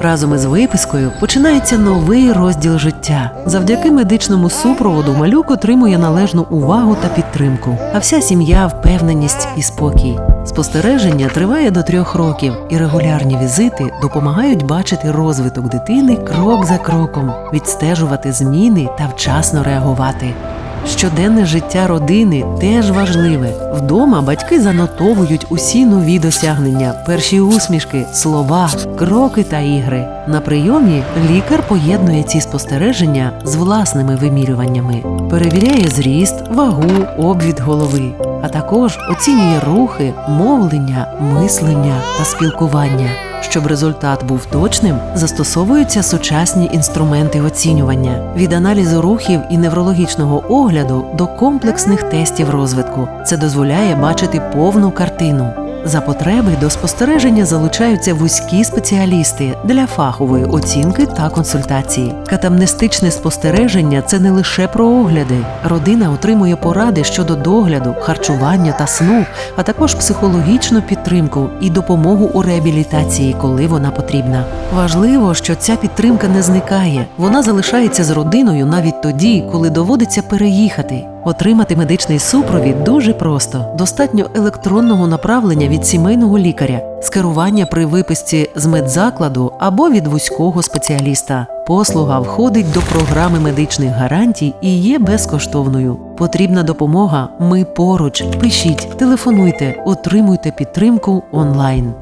Разом із випискою починається новий розділ життя. Завдяки медичному супроводу малюк отримує належну увагу та підтримку, а вся сім'я впевненість і спокій. Спостереження триває до трьох років, і регулярні візити допомагають бачити розвиток дитини крок за кроком, відстежувати зміни та вчасно реагувати. Щоденне життя родини теж важливе. Вдома батьки занотовують усі нові досягнення, перші усмішки, слова, кроки та ігри. На прийомі лікар поєднує ці спостереження з власними вимірюваннями, перевіряє зріст, вагу, обвід голови, а також оцінює рухи, мовлення, мислення та спілкування. Щоб результат був точним, застосовуються сучасні інструменти оцінювання від аналізу рухів і неврологічного огляду до комплексних тестів розвитку. Це дозволяє бачити повну картину. За потреби до спостереження залучаються вузькі спеціалісти для фахової оцінки та консультації. Катамнестичне спостереження це не лише про огляди. Родина отримує поради щодо догляду, харчування та сну, а також психологічну підтримку і допомогу у реабілітації, коли вона потрібна. Важливо, що ця підтримка не зникає. Вона залишається з родиною навіть тоді, коли доводиться переїхати. Отримати медичний супровід дуже просто. Достатньо електронного направлення від сімейного лікаря, скерування при виписці з медзакладу або від вузького спеціаліста. Послуга входить до програми медичних гарантій і є безкоштовною. Потрібна допомога. Ми поруч. Пишіть, телефонуйте, отримуйте підтримку онлайн.